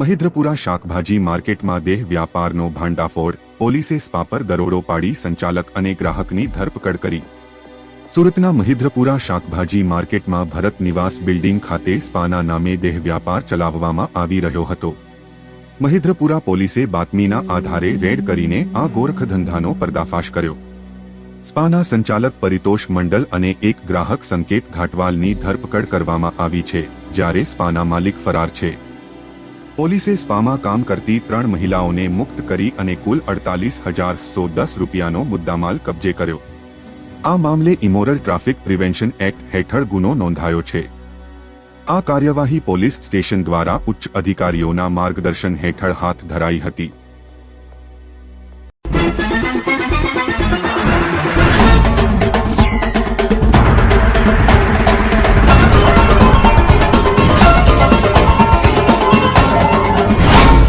મહિદ્રપુરા શાકભાજી માર્કેટમાં દેહ વ્યાપારનો ભાંડાફોડ, પોલીસે સ્પા પર દરોડો પાડી સંચાલક અને ગ્રાહકની ધરપકડ કરી. સુરતના મહિદ્રપુરા શાકભાજી માર્કેટમાં ભરત નિવાસ બિલ્ડિંગ ખાતે સ્પાના નામે દેહ વ્યાપાર ચલાવવામાં આવી રહ્યો હતો. મહિદ્રપુરા પોલીસે બાતમીના આધારે રેડ કરીને આ ગોરખ ધંધાનો પર્દાફાશ કર્યો. સ્પાના સંચાલક પરિતોષ મંડલ અને એક ગ્રાહક સંકેત ઘાટવાલની ધરપકડ કરવામાં આવી છે, જ્યારે સ્પાના માલિક ફરાર છે. પોલીસે સ્પામાં કામ કરતી ત્રણ મહિલાઓને મુક્ત કરી અને કુલ અડતાલીસ હજાર સો દસ રૂપિયાનો મુદ્દામાલ કબજે કર્યો. આ મામલે ઇમોરલ ટ્રાફિક પ્રિવેન્શન એક્ટ હેઠળ ગુનો નોંધાયો છે. આ કાર્યવાહી પોલીસ સ્ટેશન દ્વારા ઉચ્ચ અધિકારીઓના માર્ગદર્શન હેઠળ હાથ ધરાઈ હતી.